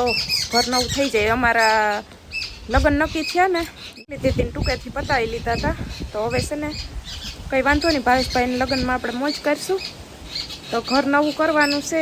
તો ઘર નવું થઈ જાય. અમારા લગ્ન નક્કી થયા ને એટલે ટૂંકેથી પતાવી લીધા હતા. તો હવે છે ને, કંઈ વાંધો નહીં, ભાવેશભાઈને લગ્નમાં આપણે મોજ કરીશું. તો ઘર નવું કરવાનું છે.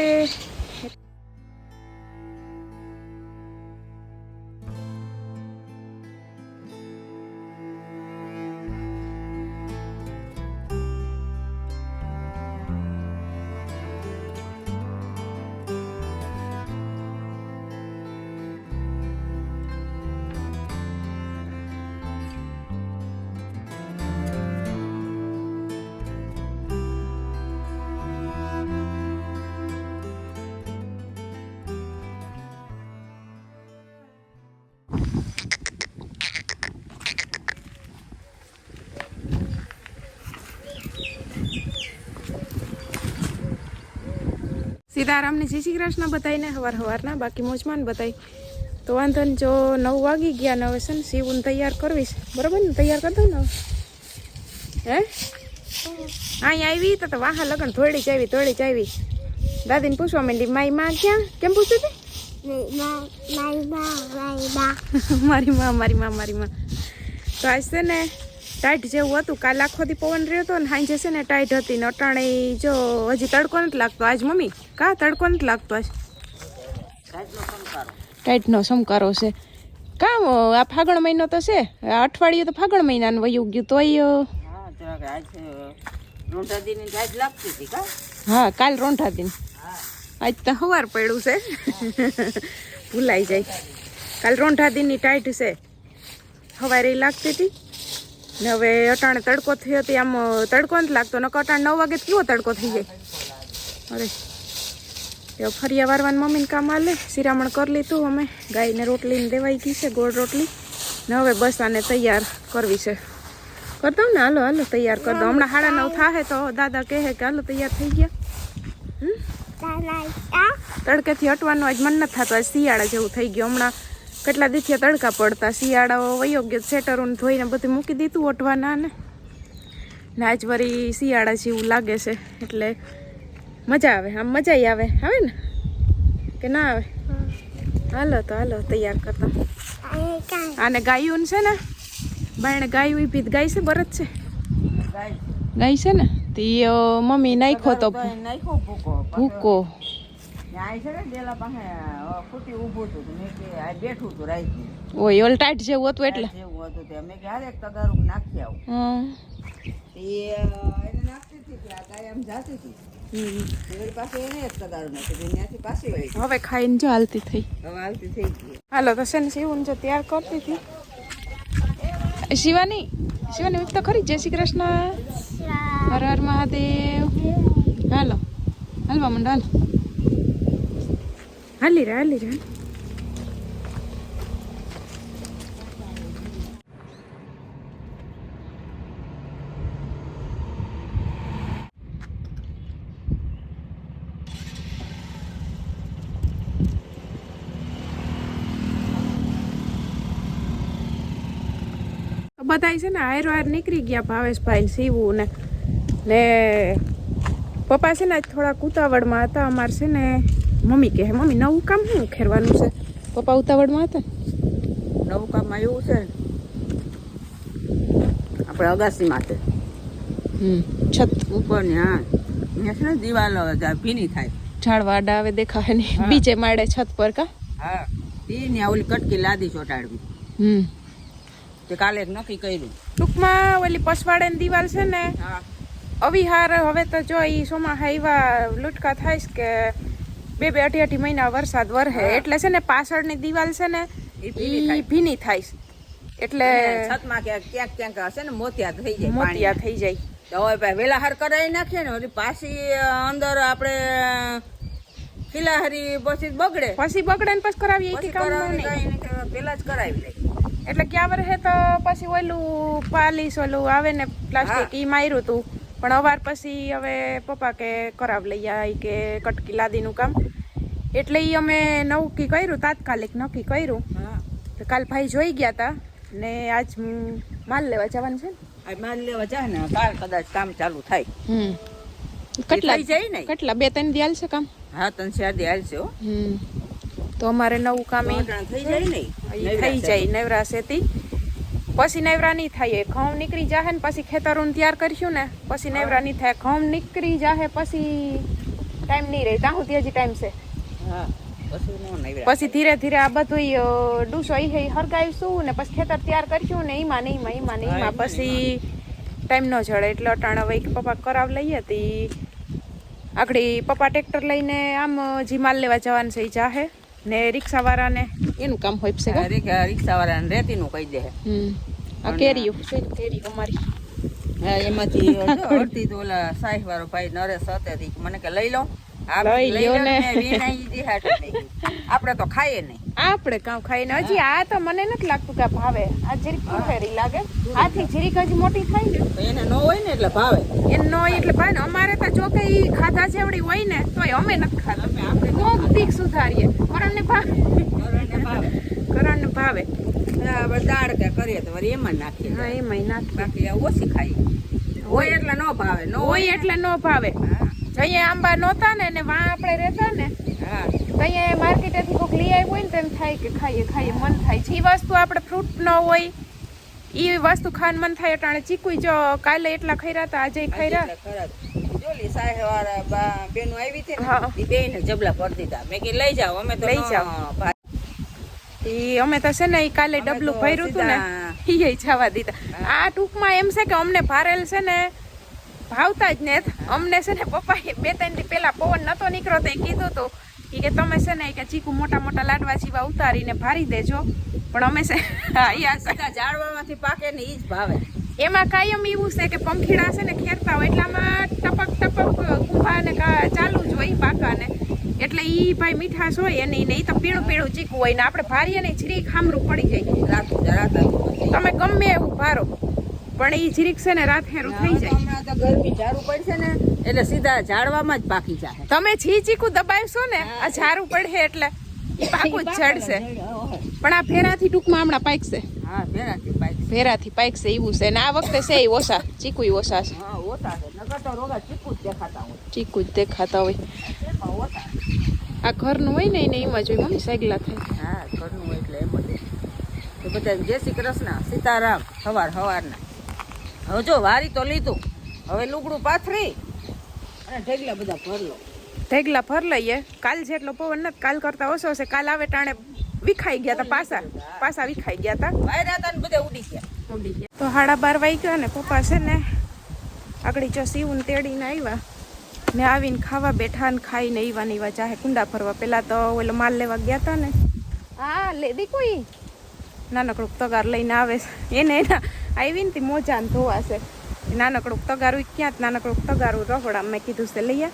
સીતારામને જય શ્રી કૃષ્ણ બતાવીને હવાર હવારના બાકી મોજમાન બતાવી તો વાંધો ને, જો નવ વાગી ગયા ને હવે છે ને સીવું તૈયાર કરવીશ બરાબર ને? તૈયાર કરી દઉં ને? હે? અહીંયા આવી, તો વાહા લગન થોડી જ આવી થોડી જ આવી. દાદીને પૂછવા માંડી મારી માં ક્યાં? કેમ પૂછતી હતી મારી માં મારી માં મારી માં. તો આજ છે ને ટાઈટ જેવું હતું. કાલ આખો દી પવન રહ્યો હતો ને હાઈ છે ને ટાઈટ હતી ને, અટાણે જો હજી તડકો નથી લાગતો. આજ મમ્મી કા તડકો નથી લાગતો આજ? ટાઈટનો સમકારો છે. કામ આ ફાગણ મહિનો તો છે. આ અઠવાડિયું તો ફાગણ મહિનાનું વયું ગયું તોય હા જરાક આજ રોંઢાદીની લાગતી હતી કા? હા કાલ રોંઠા દિન આજ તો સવાર પડ્યું છે. ભૂલાઈ જાય. કાલ રોંઢા દિનની ટાઈટ છે. સવારે લાગતી હતી. ને હવે અટાણે તડકો થયો હતી આમ તડકો નથી લાગતો. નકર અટાણે નવ વાગે કેવો તડકો થઈ જાય? અરે. એ ફરિયા વારવાનું મમ્મીને કામ આલે. શિરામણ કરી લીધું અમે. ગાયને રોટલીને દેવાઈ ગઈ છે, ગોળ રોટલી. ને હવે બસ આને તૈયાર કરવી છે. કરી દઉં ને? હાલો હાલો, તૈયાર કરી દઉં. હમણાં સાડા નવ થાય તો દાદા કહે કે હાલો, તૈયાર થઈ ગયા. તડકેથી હટવાનું આજ મન નથી થતું. આજ શિયાળા જેવું થઈ ગયું. હમણાં કેટલા દીથી તડકા પડતા. શિયાળાઓ વયો ગયો સ્વેટરોને ધોઈને બધું મૂકી દીધું ઓઢવાના ને. આજ વળી શિયાળા જેવું લાગે છે. એટલે મજા આવે આમ મજા આવે આવે ને? કે ના આવે? હાલો તો હાલો તૈયાર કરતા. આને ગાયું છે ને? બાયણે ગાયું ભીત ગાય છે બરત છે. ગાય છે ને? તો ઈ, મમ્મી નાખ્યો તો નાખ્યો ભૂકો. ઓય ઓલ ટાઈટ જેવું હતું એટલે. જેવું હતું તે મેં કે હાલ એક તગારું નાખી આવું. એ એને નાખતી હતી કે આ ગાય આમ જાતી હતી. હવે ખાઈને જો હાલતી થઈ. હાલતી થઈ હાલો તો છે ને શિવન જો તૈયાર કરતી હતી. શિવાની? શિવાની તો ખરી. જય શ્રી કૃષ્ણ. હર હર મહાદેવ. હાલો. હાલવા મંડો હાલ. હાલી રે હાલી રે. બધાય છે ને હાયરો હાયર નીકળી ગયા ભાવેશભાઈ સીવું ને. ને પપ્પા છે ને થોડાક ઉતાવળમાં હતા અમારે છે ને મમ્મી કહે મમ્મી નવું કામ શું ખેરવાનું છે? પપ્પા ઉતાવળમાં હતા? નવું કામમાં એવું છે. ને આપણે અગાસી માટે. હમ છત ઉપરની હા. અહીંયા છે ને દિવાલ ભીની થાય. ઝાડવાડા આવે દેખાય નહીં. બીજે માળે છત પર કા? હા. તે ને ઓલી કટકી લાદી ચોટાડવી. હમ. તે કાલે નક્કી કર્યું. ટૂંકમાં ઓલી પસવાડેની દિવાલ છે ને અવિહાર હવે તો જો એ સોમા હાઈવા લુટકા થાય કે બે બે અઢી અઢી મહિના વરસાદ વરહે. એટલે છે ને પાછળની દિવાલ છે ને ભીની થાય. એટલે છતમાં ક્યાંક ક્યાંક ક્યાંક હશે ને મોતિયા થઈ જાય મોતિયા. થઈ જાય. તો હવે ભાઈ વેલા હાર કરાવી નાખીએ ને હજી પાછી અંદર આપણે ખીલાહારી પછી બગડે. પછી બગડે ને પછી કરાવીએ પેલા જ કરાવી લઈએ. એટલે ક્યાં વર્ષે તો પછી ઓલું પાલીસ ઓલું આવે ને પ્લાસ્ટિક ઈ માર્યું તું. પણ અવાર પછી હવે પપ્પા કે કરાવ લઈ આવી કે કટકી લાદીનું કામ. એટલે ઈ અમે નક્કી કર્યું તાત્કાલિક નક્કી કર્યું. હા. તો કાલ ભાઈ જોઈ ગયા તા ને આજ માલ લેવા જવાનું છે ને? માલ લેવા જાય ને કાલ કદાચ કામ ચાલુ થાય. હમ. કેટલા જાય ને. કેટલા બે ત્રણ દિયાલ છે કામ? હા ત્રણ ચાર દિયાલ છે હમ. તો અમારે નવું કામ થઈ જાય ને થઈ જાય નવરાશેથી પછી નવરા નહીં થાય ઘઉં નીકળી જાહે ને પછી ખેતરોને તૈયાર કરશું ને પછી નવરા નહીં થાય ઘઉં નીકળી જાહે પછી ટાઈમ નહીં રહે ત્યાં સુધી હજી ટાઈમ છે. હા પછી પછી ધીરે ધીરે આ બધું ડૂસો એ હરગાવીશું ને પછી ખેતર તૈયાર કરશું ને એમાં ને એમાં એમાં ને એમાં પછી ટાઈમ ન જડે એટલે અટાણા કે પપ્પા કરાવ લઈએ તી આગળ પપ્પા ટ્રેક્ટર લઈને આમ જી માલ લેવા જવાનું છે એ જાહે. ને રિક્ષાવાળાને? એનું કામ હોય છે રિક્ષા વાળા ને રિક્ષાવાળાને રેતીનું કહી દે. આ કેરીઓ. કેરીયું છે કેરી અમારી. એમાંથી અડધી તો ઓલા સાહેબ વાળો ભાઈ નરેશ હતે મને કે લઈ લો. લઈ લ્યો ને. આપણે તો ખાઈએ નહીં. આપણે કામ ખાઈને હજી આ તો મને નથી લાગતું કે ભાવે. આ જરીક ફેરી લાગે. આથી જરીક હજી મોટી થાય ને એને ન હોય ને એટલે ભાવે. એને ન હોય એટલે ભાઈ ને. અમારે તો જો કે ઈ ખાધા જેવડી હોય ને તોય અમે નથી ખાતા કોક દીક સુધારીએ. કરણને ભાવે. ઘરને ભાવે. કરણને ભાવે. દાળ કે કરીએ તો વળી એમાં નાખીએ હા એમાંય નાખી બાકી ઓછી ખાઈએ. હોય એટલે ન ભાવે. ન હોય એટલે ન ભાવે. હા. જઈએ આંબા નહોતા ને ને વાં આપણે રહેતા ને અહીંયા માર્કેટેથી કોઈક લઈ આવ્યું હોય ને તેમ થાય કે ખાઈએ ખાઈએ મન થાય. છે એ વસ્તુ આપણે ફ્રૂટ ન હોય એ વસ્તુ ખાન મન થાય અટાણે. ચીકુઈ જો કાલે એટલા ખાઈ હતા આજે ખરા જોલી સાહેબ વાળા બા- બેનો આવી હતી. ને બેને જબલા ભરી દીધા. મેં કીધું લઈ જાઓ અમે તો લઈ જાઓ. એ અમે તો છે ને એ કાલે ડબલું ભર્યું હતું ને જવા દીધા. આ ટૂંકમાં એમ છે કે અમને ભારેલ છે ને ભાવતા જ ને અમને છે ને પપ્પાએ બે ત્રણ દી પહેલાં પવન નતો નીકળ્યો તો એ કીધું હતું કે તમે છે ને કે ચીકુ મોટા મોટા લાડવા જેવા ઉતારીને ભારી દેજો. પણ અમે છે ઝાડવામાંથી પાકે ને એ જ ભાવે. એમાં કાયમ એવું છે કે પંખીડા છે ને ખેરતા હોય એટલામાં ટપક ટપક કુંભા ને ચાલુ જ હોય પાકાને એટલે ઈ ભાઈ મીઠાશ હોય એની ને એ તો પીળું પીળું ચીકું હોય ને આપણે ભારીએ ને છીરી ખામરું પડી જાય. તમે ગમે એવું ભારો. પણ એ જીરીક છે ને રાત હેરું થઈ જાય. ગરમી ઝાડુ પડશે ને એટલે સીધા ઝાડવામાં જ પાકી જાય તમે છી ચીકુ દબાવશો ને આ ઝારું પડશે એટલે પાકું જ ચડશે પણ આ ફેરાથી ટૂંકમાં હમણાં પાકશે. હા ભેરાથી પાકી ફેરાથી પાકશે એવું છે. ને આ વખતે છે એ ઓછા ચીકુય ઓછા છે. ચીકુ જ દેખાતા હોય. ચીકુ જ દેખાતા હોય. આ ઘરનું હોય ને એને એમાં જોઈ મમ્મી સાગલા થાય. હા ઘરનું હોય એટલે એમ જ. તો બધા જય શ્રી કૃષ્ણ. સીતારામ સવાર સવારના. હવે જો વારી તો લીધું. હવે લુગડું પાથરી અને ઢેગલા બધા ભર લો. ઢેગલા ભર લઈએ. કાલ જેટલો પવન નથી કાલ કરતા ઓછો હશે. કાલ આવે ટાણે વિખાઈ ગયા તા પાસા પાસા વિખાઈ ગયા હતા વાયરા હતા ને બધા ઉડી ગયા. ઉડી ગયા. તો હાડા બાર વાઈ ગયા ને પપ્પા છે ને આગળ જો સીવું તેડીને આવ્યા ને આવીને ખાવા બેઠા ને ખાઈને ઈવા ને ઈવા ચાહે કુંડા ફરવા પેલા તો ઓલો માલ લેવા ગયા હતા ને. હા લેદી કોઈ? નાનકડું તગાર લઈને આવે. એને એના આવી ને તે મોજા ને ધોવાશે નાનકડું તગારું ક્યાં જ નાનકડું તગારું રહોડા મેં કીધું છે, લઈ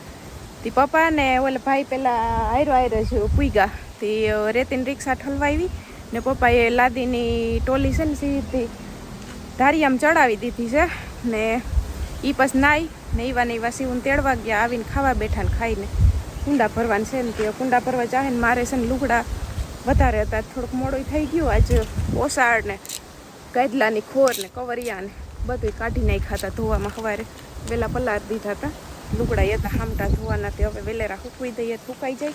તે પપ્પા ને ઓલા ભાઈ પેલા આયરો આયરો છે પૂગા તે રેતીની રિક્ષા ઠલવાવી ને પપ્પાએ લાદીની ટોલી છે ને સીધી ધારી આમ ચડાવી દીધી છે ને એ પછી નાઈ ને એવા ને એવા સીવું તેડવા ગયા, આવીને ખાવા બેઠા ને ખાઈને. કુંડા ભરવાનું છે ને તે, કુંડા ભરવા ચાહે ને મારે છે ને લુગડા વધારે હતા, થોડુંક મોડું થઈ ગયું આજે ઓસાડ ને ગાદલાની ખોર ને કવરિયા ને બધું કાઢી નાખ્યા ધોવામાં સવારે વેલા પલાર દીધા હતા. લુગડા હતા, હામટા ધોવાના તે હવે વેલેરા સૂકવી દઈએ સુકાઈ જાય.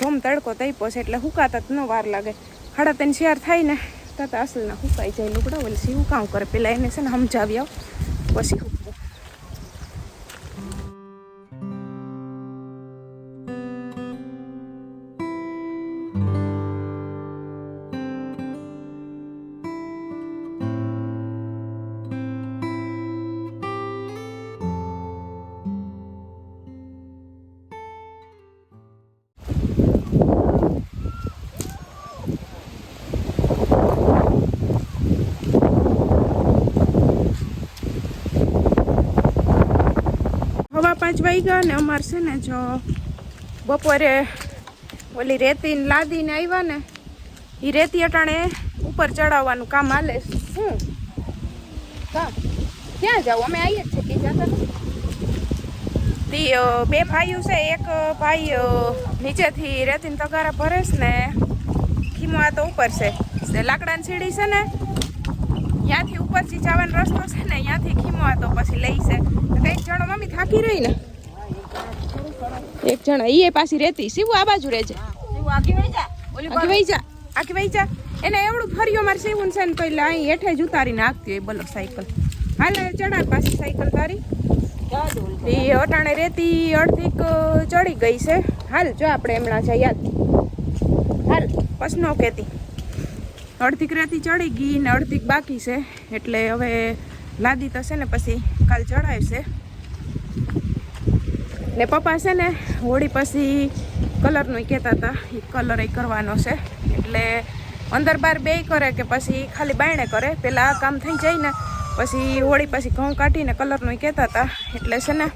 ધોમ તડકો તૈપો છે એટલે હુકાતા જ ન વાર લાગે. સાડા ત્રણ શેર થાય ને, તાતા અસલના હુકાઈ જાય લુગડા ઓલી સીવું કામ કરે? પેલા એને છે ને સમજાવી આવ. પછી પાંચ વાગ્યા ને અમારે છે ને જો બપોરે ઓલી રેતી લાદીને આવ્યા ને એ રેતી અટાણે ઉપર ચડાવવાનું કામ હાલે. શું ક્યાં જાવ અમે આવીએ જ છીએ જતા નથી. બે ભાઈઓ છે, એક ભાઈ નીચેથી રેતીને તગારા ભરે છે ને ખીમો આ તો ઉપર છે તે લાકડાની સીડી છે ને, ત્યાંથી ઉપરથી જવાનો રસ્તો છે ને ત્યાંથી ખીમો હતો પછી લઈ છે. તો એક જણો મમ્મી થાકી રહી ને? એક જણા એ પાછી રહેતી. શિવ આ બાજુ રહે છે જા. આખી વહી જા આખી વહી જા. એને એવડું ફર્યો મારે શિવું છે ને તો અહીં હેઠે જ ઉતારીને નાખતી હોય બોલો સાયકલ. હાલે ચડાડ પાછી સાયકલ તારી. જ એ અટાણે રેતી અડધીક ચડી ગઈ છે. હાલ જો આપણે હમણાં જાય યાદ હાલ બસ નો કહેતી. અડધીક રેતી ચડી ગઈ ને અડધીક બાકી છે. એટલે હવે લાદી તો છે ને પછી કાલ ચડાવશે. ને પપ્પા છે ને હોળી પછી કલરનું કહેતા હતા એ કલર કરવાનો છે. એટલે અંદર બાર બે કરે કે પછી ખાલી બાયણે કરે. પેલા આ કામ થઈ જાય ને પછી હોળી પછી ઘઉં કાઢીને કલરનું કહેતા હતા. એટલે છે ને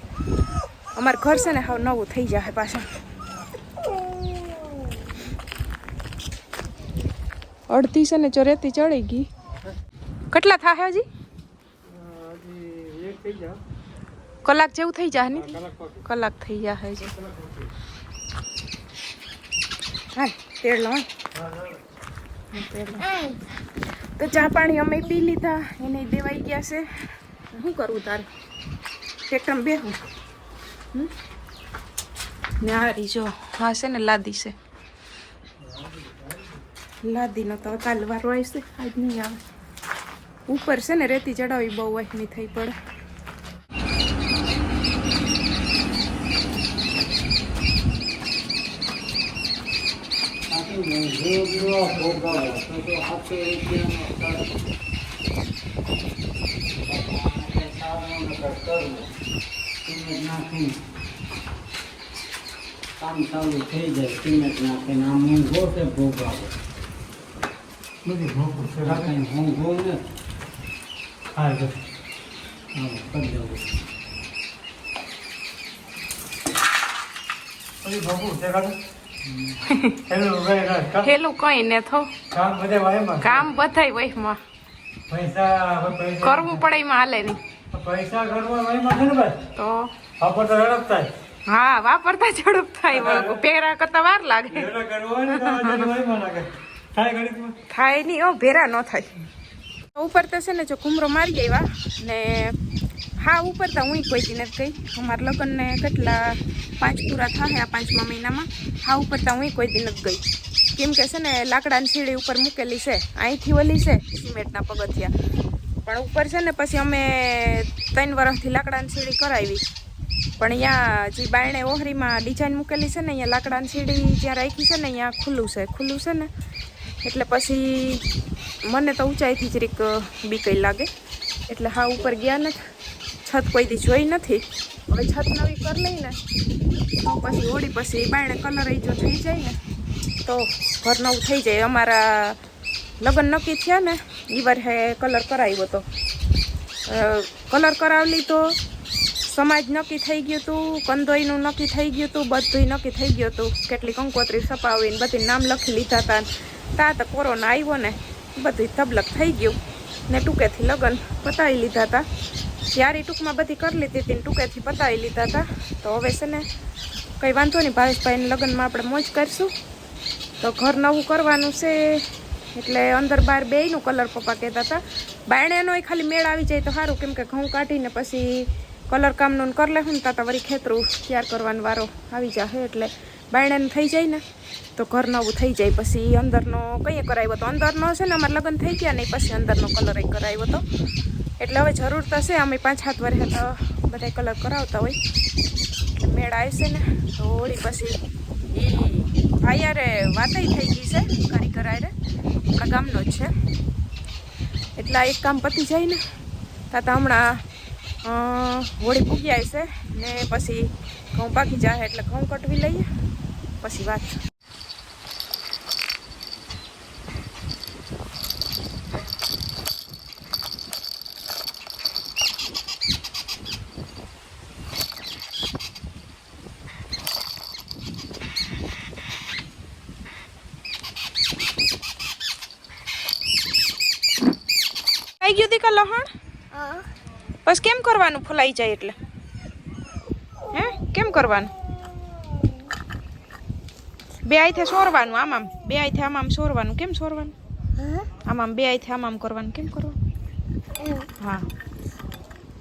અમારું ઘર છે ને હવે નવું થઈ જાય પાછા. અડધી છે ને ચોરેતી ચડી ગઈ. કેટલા થાય હજી? કલાક જેવું થઈ જાય ને? કલાક થઈ જાય હજી. હા તેડ લો તો ચા પાણી અમે પી લીધા, એને દેવાઈ ગયા છે. શું કરવું તારે? ટ્રેક્ટરમાં બેહું? ને આ રીજો હા છે ને લાદી છે. લાદીનો તો કાલ વારો આવશે. આજ નહીં આવે. ઉપર છે ને રેતી ચડાવી બહુ વહેમી થઈ પડે. કામ ચાલુ થઈ જાય, કિંમત નાખીને આમ મોંઘો છે ભોગાવો બધી ભોગવું છે. ને હા કરી દઉં બધી ભોગવું છે કાઢો હેલો કામ કઈ ને થો કામ બધે વાયમાં કામ બધાય વહીમાં પૈસા કરવું પડે એમાં હાલે નહીં. પૈસા કરવા વાયમાં છે ને ભાઈ? તો? થાય હા વાપરતા ઝડપ થાય પહેરા કરતા વાર લાગે. થાય નહીં ઓ ભેરા ન થાય. ઉપર તો છે ને, જો ઘુમરો મારી આવ્યા ને હા, ઉપર તો હું કોઈ નથી ગઈ. અમારા લગ્નને કેટલા, પાંચ પૂરા થાય આ પાંચમા મહિનામાં. હા, ઉપર તો હું કોઈ નથી ગઈ. કેમ કે છે ને, લાકડાની સીડી ઉપર મૂકેલી છે, અહીંથી ઓલી છે, સિમેન્ટના પગથિયા. પણ ઉપર છે ને, પછી અમે ત્રણ વર્ષથી લાકડાની સીડી કરાવી. પણ અહીંયા જે બાયણે ઓહરીમાં ડિઝાઇન મૂકેલી છે ને, અહીંયા લાકડાની સીડી જ્યાં રાખી છે ને, અહીંયા ખુલ્લું છે. ખુલ્લું છે ને એટલે પછી મને તો ઊંચાઈથી જરીક બીકઈ લાગે. એટલે હા, ઉપર ગયા નથી. છત કોઈથી જોઈ નથી. હવે છત નવી કરી લઈને તો પછી હોળી પછી બાયણે કલર જો થઈ જાય ને, તો ઘર નવું થઈ જાય. અમારા લગ્ન નક્કી થયા ને એ વર્ષે કલર કરાવ્યો હતો કલર કરાવલી તો સમાજ નક્કી થઈ ગયું હતું કંદોઈનું નક્કી થઈ ગયું હતું બધુંય નક્કી થઈ ગયું હતું કેટલી કંકોત્રી સપાવીને બધી નામ લખી લીધા હતા તા તો કોરોના આવ્યો ને, બધી તબલક થઈ ગયું. ને ટૂંકેથી લગ્ન પતાવી લીધા હતા ત્યારે ટૂંકમાં બધી કરી લીધી હતી ટૂંકેથી પતાવી લીધા હતા તો હવે છે ને, કંઈ વાંધો નહીં, ભાવેશભાઈને લગ્નમાં આપણે મોજ કરીશું. તો ઘર નવું કરવાનું છે, એટલે અંદર બહાર બેયનું કલર પપ્પા કહેતા હતા બાયણેનો ખાલી મેળ આવી જાય તો સારું, કેમ કે ઘઉં કાઢીને પછી કલર કામનું કરી લેવું ને તા તો વળી ખેતરું તૈયાર કરવાનો વારો આવી જશે એટલે બાયણાનું થઈ જાય ને, તો ઘર નવું થઈ જાય. પછી અંદરનો કંઈ કરાવ્યો તો અંદરનો છે ને, અમારે લગ્ન થઈ ગયા ને પછી અંદરનો કલર કરાવ્યો હતો એટલે હવે જરૂર છે, અમે પાંચ સાત વર્ષે તો બધા કલર કરાવતા હોય. મેળ આવશે ને, તો હોળી પછી એ ભાઈ અરે વાતય થઈ ગઈ છે કારીગર આરે આપણા ગામનો જ છે. એટલે એક કામ પતી જાય ને, તાતા હમણાં હોળી પૂગી આવશે ને, પછી ઘઉં પાકી જાય એટલે ઘઉં કટવી લઈએ. પછી વાત આવી ગયું દીકા લહણ બસ કેમ કરવાનું ફૂલાઈ જાય એટલે હે કેમ કરવાનું બે આઈથે સોરવાનું આમ આમ બે આઈથે આમ આમ સોરવાનું. કેમ સોરવાનું? આમ આમ બે આઈથે આમ આમ કરવાનું. કેમ કરવાનું? હા.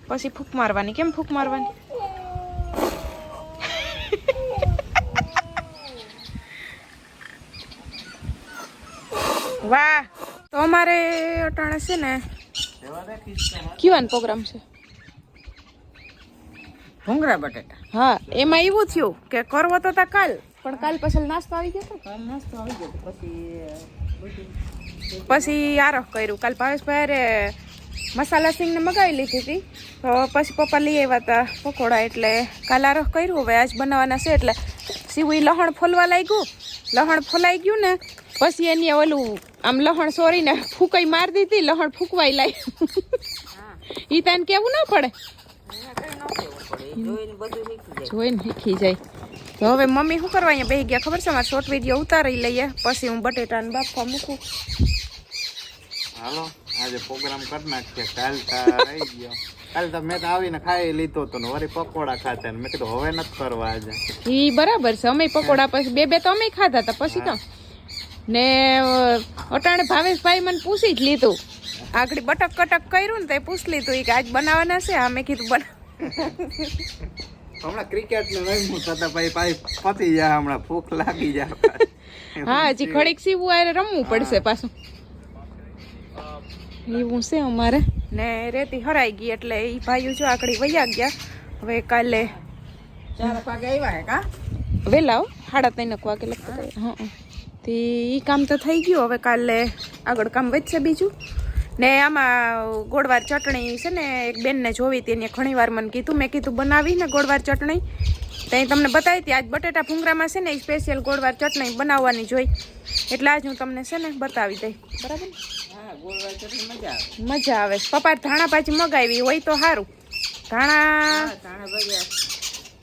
પછી ફૂંક મારવાની. કેમ ફૂંક મારવાની? વાહ. તો અમારે અટાણે છે ને કીવાનો પ્રોગ્રામ છે. ભૂંગરા બટેટા. હા એમાં એવું થયું કે કરવો તો તા કાલ. પણ કાલ પછી નાસ્તો આવી ગયો તો કાલ નાસ્તો આવી ગયો પછી પછી આરખ કર્યું. કાલ ભાવેશભાઈ ભાઈ મસાલા સિંગને મગાવી લીધી હતી. તો પછી પપ્પા લઈ આવ્યા હતા પકોડા. એટલે કાલ આરખ કર્યું. હવે આજ બનાવવાના છે. એટલે સીવું લહણ ફોલવા લાગ્યું. લહણ ફોલાઈ ગયું ને પછી એની ઓલું આમ લહણ સોરીને ફૂકાઈ મારી દીધી. લહણ ફૂંકવાઈ લાગ્યું. ઈ તને કેવું ના પડે? જોઈને શીખી જાય. તો હવે મમ્મી શું કરવા અહીંયા બેસી ગયા? ખબર છે મારે શોર્ટ વીડિયો ઉતારી લઈએ પછી હું બટેટાને બાફવા મૂકું. હાલો આજે પ્રોગ્રામ કરી નાખીએ. કાલ આવી ગયો. કાલ તો મેં તો આવીને ખાઈ લીધો તો ને વળી પકોડા ખાતા મેં કીધું હવે નથી કરવા આજે. ઈ બરાબર છે અમે પકોડા પછી બે બે તો અમે ખાધા હતા. પછી તો ને અટાણે ભાવેશભાઈ મને પૂછી જ લીધું. આગળ બટક કટક કર્યું ને તો પૂછ લીધું કે આજ બનાવવાના છે? આ મેં કીધું બના હમણાં ક્રિકેટ ને રમ્યું તો તો ભાઈ ભાઈ પતી જાય હમણાં ભૂખ લાગી જાય. હા હજી ઘડીક સીવું આરે રમવું પડશે પાછું. એવું છે અમારે. ને રેતી હરાઈ ગઈ એટલે એ ભાઈઓ જો આકડી વયા ગયા. હવે કાલે ચાર વાગે આવ્યા હે કા? વેલા સાડા ત્રણ એક વાગે લગભગ હા તે એ કામ તો થઈ ગયું. હવે કાલે આગળ કામ વધશે બીજું. ને આમાં ગોળવાર ચટણી છે ને એક બેનને જોવી હતી એને ઘણી વાર મને કીધું મેં કીધું બનાવી ને ગોળવાર ચટણી. ત્યાં તમને બતાવી હતી આજ બટેટા ભૂંગરામાં છે ને એ સ્પેશિયલ ગોળવાર ચટણી બનાવવાની જોઈ. એટલે આજ હું તમને છે ને બતાવી દઈ. બરાબર? મજા આવે. મજા આવે. પપ્પા ધાણા ભાજી મગાવી હોય તો સારું. ધાણા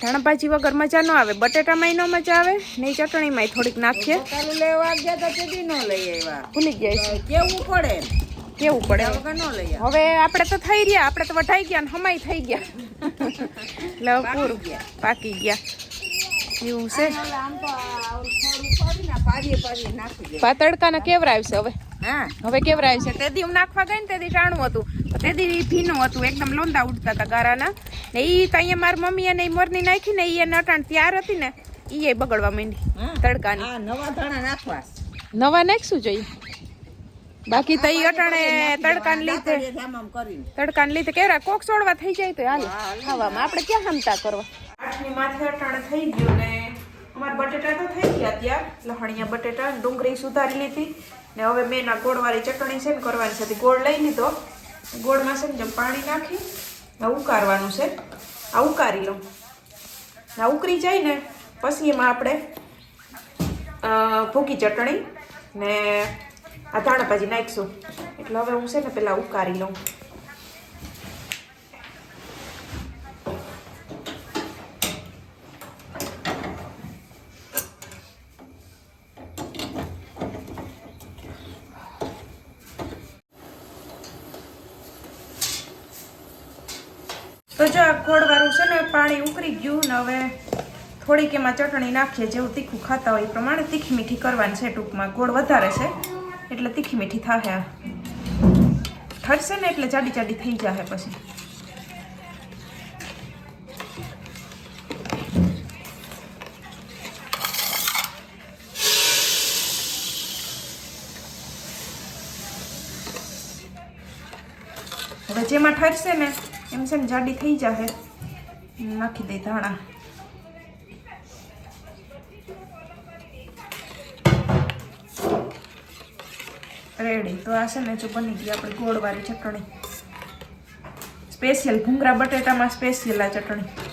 ધાણા ભાજી વગર મજા ન આવે. બટેટામાંય ન મજા આવે ને ચટણીમાં ચટણીમાંય થોડીક નાખીએ. લેવા ગયા તો ન લઈ આવ્યા. ભૂલી ગયા કેવું પડે? કેવું પડે? હવે આપણે તો થઈ રહ્યા આપણે તો વઢાઈ ગયા ને હમાય થઈ ગયા. એટલે ગયા પૂરું. પાકી ગયા. એવું છે? તડકાના કેવરા આ ઓલું ખોડું પાડીને આ પાડીએ પાડીએ નાખી દે. પા તડકાના કેવરાવશે હવે? કેવરા હવે કેવરાવશે તે દી નાખવા ગઈ ને તે દી ટાણું હતું. તે દી ભીનું હતું એકદમ લોંદા ઉડતા હતા ગારાના. ને ઈ તો અહીંયા મારી મમ્મી અને મોરની નાખી ને એ એને ત્યાર હતી ને એ બગડવા માંડી તડકા તડકાની. નવા ધાણા નાખવા નવા નાખશું જોઈએ. બાકી તઈ અટાણે તડકાને લીધે. તડકાન લીધે કેરા કોક સોડવા થઈ જાય તો હાલે. ખાવામાં આપણે ક્યાં હમતા કરવા? આઠની માથે અટાણે થઈ ગયું ને અમારા બટેટા તો થઈ ગયા ત્યાં. લહણિયા બટેટા ડુંગળી સુધારી લીધી. ને હવે મેં ના ગોળવાળી ચટણી છે ને કરવાની છે. ગોળ લઈ લીધો. ગોળમાં છે ને પાણી નાખી ને ઉકારવાનું છે. આ ઉકારી લઉં. ને ઉકરી જાય ને પછી એમાં આપણે ભૂકી ચટણી ને આ ધાણા ભાજી નાખીશું એટલે હવે હું છે ને પેલા ઉકારી લઉં તો જો આ ગોળવાળું છે ને, પાણી ઉકળી ગયું ને હવે થોડીક એમાં ચટણી નાખીએ, જેવું તીખું ખાતા હોય એ પ્રમાણે તીખી મીઠી કરવાની છે ટૂંકમાં. ગોળ વધારે છે. એટલે તીખી મીઠી આ ઠરશે ને એટલે જાડી જાડી થઈ જશે પછી. હવે જેમાં ઠરશે ને એમ છે ને જાડી થઈ જશે નાખી દઈ ધાણા. રેડી તો આ છે ને જો બની ગઈ આપણી ગોળવાળી ચટણી. સ્પેશિયલ ભૂંગરા બટેટામાં સ્પેશિયલ આ ચટણી.